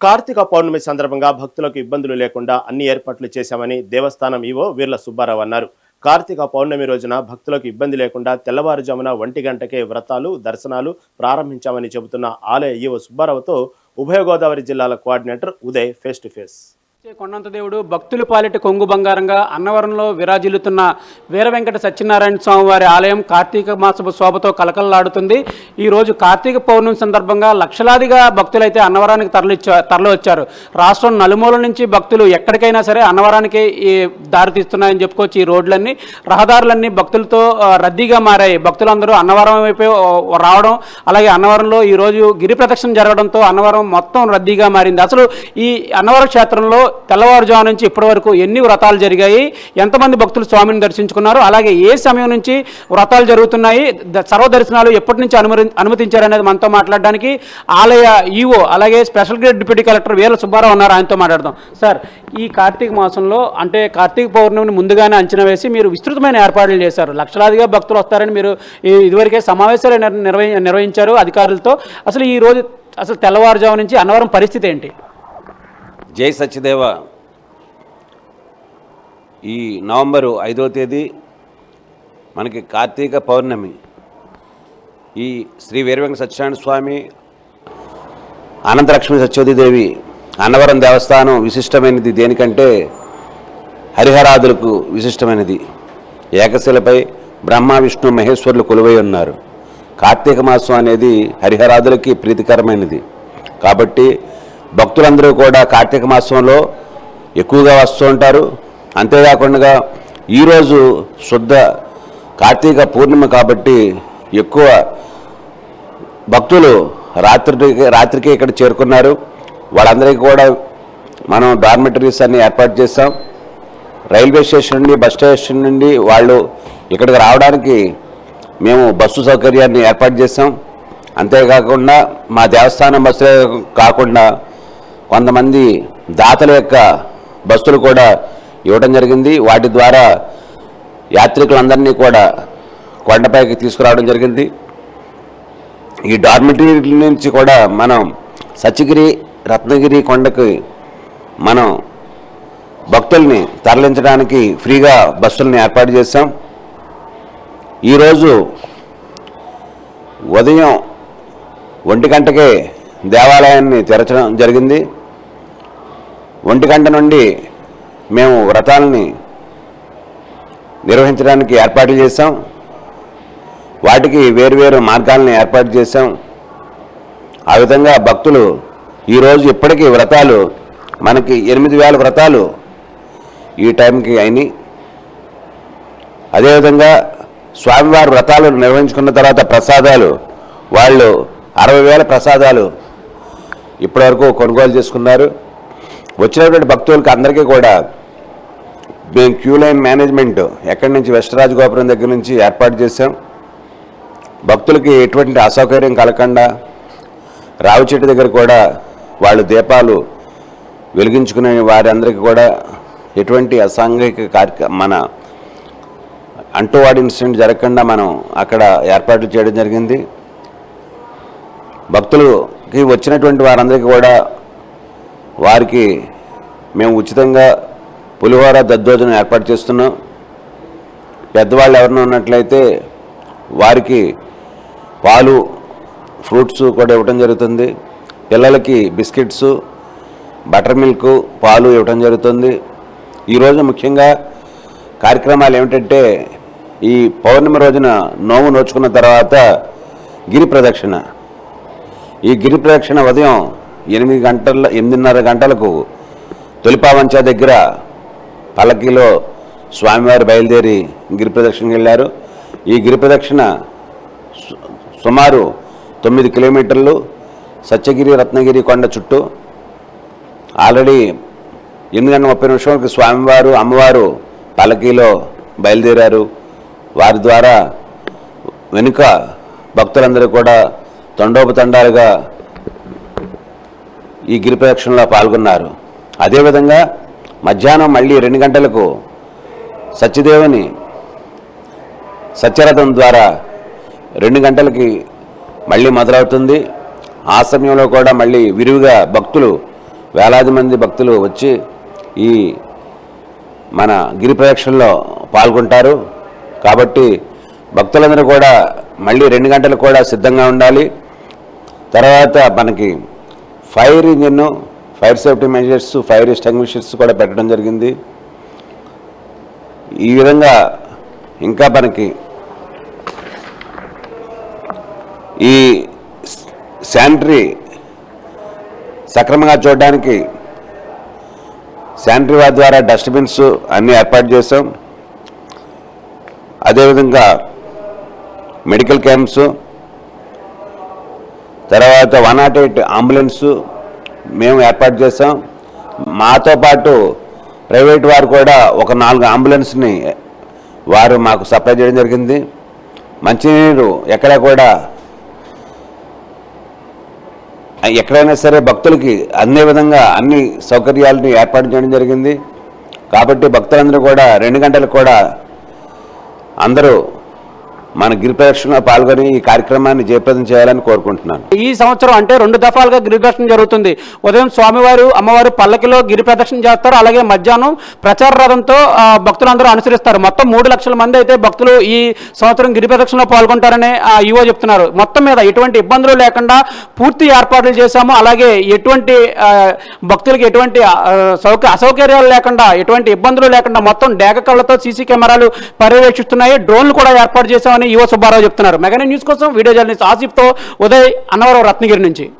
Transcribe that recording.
కార్తీక పౌర్ణమి సందర్భంగా భక్తులకు ఇబ్బందులు లేకుండా అన్ని ఏర్పాట్లు చేశామని దేవస్థానం ఈవో వీర్ల సుబ్బారావు అన్నారు. కార్తీక పౌర్ణమి రోజున భక్తులకు ఇబ్బంది లేకుండా తెల్లవారుజామున ఒంటి గంటకే వ్రతాలు దర్శనాలు ప్రారంభించామని చెబుతున్న ఆలయ ఈవో సుబ్బారావుతో ఉభయ గోదావరి జిల్లాల coordinator Uday face to face కొండంత దేవుడు భక్తుల పాలిట కొంగు బంగారంగా అన్నవరంలో విరాజిల్లుతున్న వీర వెంకట సత్యనారాయణ స్వామి వారి ఆలయం కార్తీక మాసపు శోభతో కలకలలాడుతుంది. ఈ రోజు కార్తీక పౌర్ణమి సందర్భంగా లక్షలాదిగా భక్తులైతే అన్నవరానికి తరలిచ్చా తరలి వచ్చారు రాష్ట్రం నలుమూల నుంచి భక్తులు ఎక్కడికైనా సరే అన్నవరానికి ఈ దారి తీస్తున్నాయని చెప్పుకోవచ్చు ఈ రోడ్లన్నీ. రహదారులన్నీ భక్తులతో రద్దీగా మారాయి. భక్తులందరూ అన్నవరం వైపు రావడం అలాగే అన్నవరంలో ఈరోజు గిరి ప్రదక్షిణ జరగడంతో అన్నవరం మొత్తం రద్దీగా మారింది. అసలు ఈ అన్నవరం క్షేత్రంలో తెల్లవారుజాము నుంచి ఇప్పటి వరకు ఎన్ని వ్రతాలు జరిగాయి ఎంతమంది భక్తులు స్వామిని దర్శించుకున్నారు అలాగే ఏ సమయం నుంచి వ్రతాలు జరుగుతున్నాయి ద- దర్శనాలు ఎప్పటి నుంచి అనుమతి అనుమతించారనేది మనతో మాట్లాడడానికి ఆలయ ఈఓ అలాగే special grade deputy collector Veera Subbarao ఉన్నారు ఆయనతో మాట్లాడదాం. సార్ ఈ కార్తీక మాసంలో అంటే కార్తీక పౌర్ణమిని ముందుగానే అంచనా వేసి మీరు విస్తృతమైన ఏర్పాట్లు చేశారు. లక్షలాదిగా భక్తులు వస్తారని మీరు ఇదివరకే సమావేశాలు నిర్వహి నిర్వహించారు అధికారులతో. అసలు ఈ రోజు అసలు తెల్లవారుజాము నుంచి అన్నవరం పరిస్థితి ఏంటి? జై సత్యదేవ. ఈ నవంబరు ఐదో తేదీ మనకి కార్తీక పౌర్ణమి. ఈ శ్రీ వీరవెంక సత్యనారాయణ స్వామి అనంతలక్ష్మి సత్యవతిదేవి అన్నవరం దేవస్థానం విశిష్టమైనది దేనికంటే హరిహరాదులకు విశిష్టమైనది. ఏకశిలపై బ్రహ్మ విష్ణు మహేశ్వరులు కొలువై ఉన్నారు. కార్తీక మాసం అనేది హరిహరాదులకి ప్రీతికరమైనది. కాబట్టి భక్తులందరూ కూడా కార్తీక మాసంలో ఎక్కువగా వస్తూ ఉంటారు. అంతేకాకుండా ఈరోజు శుద్ధ కార్తీక పూర్ణిమ కాబట్టి ఎక్కువ భక్తులు రాత్రికి రాత్రికి ఇక్కడ చేరుకున్నారు. వాళ్ళందరికీ కూడా మనం డార్మెటరీస్ అన్ని ఏర్పాటు చేస్తాం రైల్వే స్టేషన్ నుండి బస్ స్టేషన్ నుండి వాళ్ళు ఇక్కడికి రావడానికి మేము బస్సు సౌకర్యాన్ని ఏర్పాటు చేస్తాం అంతేకాకుండా మా దేవస్థానం బస్సులే కాకుండా కొంతమంది దాతల యొక్క బస్సులు కూడా ఇవ్వడం జరిగింది. వాటి ద్వారా యాత్రికులందరినీ కూడా కొండపైకి తీసుకురావడం జరిగింది. ఈ డార్మిటరీ నుంచి కూడా మనం సత్యగిరి రత్నగిరి కొండకి మనం భక్తుల్ని తరలించడానికి ఫ్రీగా బస్సుల్ని ఏర్పాటు చేశాం. ఈరోజు ఉదయం ఒంటి గంటకే దేవాలయాన్ని తెరచడం జరిగింది. ఒంటి గంట నుండి మేము వ్రతాలని నిర్వహించడానికి ఏర్పాట్లు చేశాం. వాటికి వేరువేరు మార్గాలను ఏర్పాటు చేశాం. ఆ విధంగా భక్తులు ఈరోజు ఇప్పటికీ వ్రతాలు మనకి ఎనిమిది వేల వ్రతాలు ఈ టైంకి అయినాయి. అదేవిధంగా స్వామివారి వ్రతాలు నిర్వహించుకున్న తర్వాత ప్రసాదాలు వాళ్ళు అరవై వేల ప్రసాదాలు ఇప్పటివరకు కొనుగోలు చేసుకున్నారు. వచ్చినటువంటి భక్తులకి అందరికీ కూడా మేము క్యూ లైన్ మేనేజ్మెంట్ ఎక్కడి నుంచి వెస్టరాజు గోపురం దగ్గర నుంచి ఏర్పాటు చేశాం. భక్తులకి ఎటువంటి అసౌకర్యం కలగకుండా రావి చెట్టు దగ్గర కూడా వాళ్ళు దీపాలు వెలిగించుకునే వారందరికీ కూడా ఎటువంటి అసాంఘిక కార్య మన అంటువాడి ఇన్సిడెంట్ జరగకుండా మనం అక్కడ ఏర్పాట్లు చేయడం జరిగింది. భక్తులకి వచ్చినటువంటి వారందరికీ కూడా వారికి మేము ఉచితంగా పులిహోర దద్దోజనం ఏర్పాటు చేస్తున్నాం. పెద్దవాళ్ళు ఎవరైనా ఉన్నట్లయితే వారికి పాలు ఫ్రూట్స్ కూడా ఇవ్వటం జరుగుతుంది. పిల్లలకి బిస్కెట్స్ బటర్ మిల్క్ పాలు ఇవ్వటం జరుగుతుంది. ఈరోజు ముఖ్యంగా కార్యక్రమాలు ఏమిటంటే ఈ పౌర్ణమి రోజున నోము నోచుకున్న తర్వాత గిరి ప్రదక్షిణ. ఈ గిరి ప్రదక్షిణ ఉదయం ఎనిమిది గంటల ఎనిమిదిన్నర గంటలకు తొలిపావంచ దగ్గర పల్లకీలో స్వామివారు బయలుదేరి గిరి ప్రదక్షిణకి వెళ్ళారు. ఈ గిరి ప్రదక్షిణ సు- సుమారు తొమ్మిది కిలోమీటర్లు సత్యగిరి రత్నగిరి కొండ చుట్టూ ఆల్రెడీ ఎనిమిది గంటల ముప్పై నిమిషాలకు స్వామివారు అమ్మవారు పల్లకీలో బయలుదేరారు. వారి ద్వారా వెనుక భక్తులందరూ కూడా తండోపతండాలుగా ఈ గిరి ప్రదక్షిణలో పాల్గొన్నారు. అదేవిధంగా మధ్యాహ్నం మళ్ళీ రెండు గంటలకు సత్యదేవుని సత్యరథం ద్వారా రెండు గంటలకి మళ్ళీ మొదలవుతుంది. ఆ సమయంలో కూడా మళ్ళీ విరివిగా భక్తులు వేలాది మంది భక్తులు వచ్చి ఈ మన గిరి ప్రదక్షిణలో పాల్గొంటారు. కాబట్టి భక్తులందరూ కూడా మళ్ళీ రెండు గంటలకు కూడా సిద్ధంగా ఉండాలి. తర్వాత మనకి fire engine fire safety measures fire extinguishers కూడా పెట్టడం జరిగింది. ఈ విధంగా ఇంకా మనకి ఈ శానిటరీ సక్రమంగా చూడడానికి శానిటరీ వారి ద్వారా డస్ట్బిన్స్ అన్నీ ఏర్పాటు చేసాం అదేవిధంగా మెడికల్ క్యాంప్స్ తర్వాత వన్ నాట్ ఎయిట్ అంబులెన్సు మేము ఏర్పాటు చేసాం మాతో పాటు ప్రైవేట్ వారు కూడా ఒక నాలుగు అంబులెన్స్ని వారు మాకు సప్లై చేయడం జరిగింది. మంచినీరు ఎక్కడ కూడా ఎక్కడైనా సరే భక్తులకి అందే విధంగా అన్ని సౌకర్యాలని ఏర్పాటు చేయడం జరిగింది. కాబట్టి భక్తులందరూ కూడా రెండు గంటలకు కూడా అందరూ మన గిరి ప్రదక్షిణలో పాల్గొని ఈ కార్యక్రమాన్ని జయప్రదం చేయాలని కోరుకుంటున్నాను. ఈ సంవత్సరం అంటే రెండు దఫాలుగా గిరి ప్రదక్షిణ జరుగుతుంది. ఉదయం స్వామివారు అమ్మవారు పల్లకిలో గిరి ప్రదక్షిణ చేస్తారు. అలాగే మధ్యాహ్నం ప్రచార రథంతో భక్తులందరూ అనుసరిస్తారు. మొత్తం మూడు లక్షల మంది అయితే భక్తులు ఈ సంవత్సరం గిరి ప్రదక్షిణలో పాల్గొంటారని ఆ ఈవో చెప్తున్నారు. మొత్తం మీద ఎటువంటి ఇబ్బందులు లేకుండా పూర్తి ఏర్పాట్లు చేశాము. అలాగే ఎటువంటి భక్తులకు భక్తులకి ఎటువంటి సౌక అసౌకర్యాలు లేకుండా ఎటువంటి ఇబ్బందులు లేకుండా మొత్తం డేగ కళ్ళతో సీసీ కెమెరాలు పర్యవేక్షిస్తున్నాయి. డ్రోన్లు కూడా ఏర్పాటు చేశామని యువ సుబ్బారావు చెప్తున్నారు. మెగానే న్యూస్ కోసం వీడియో జర్నలిస్ట్ ఆసిఫ్తో ఉదయ్ అన్నవరం రత్నగిరి నుంచి.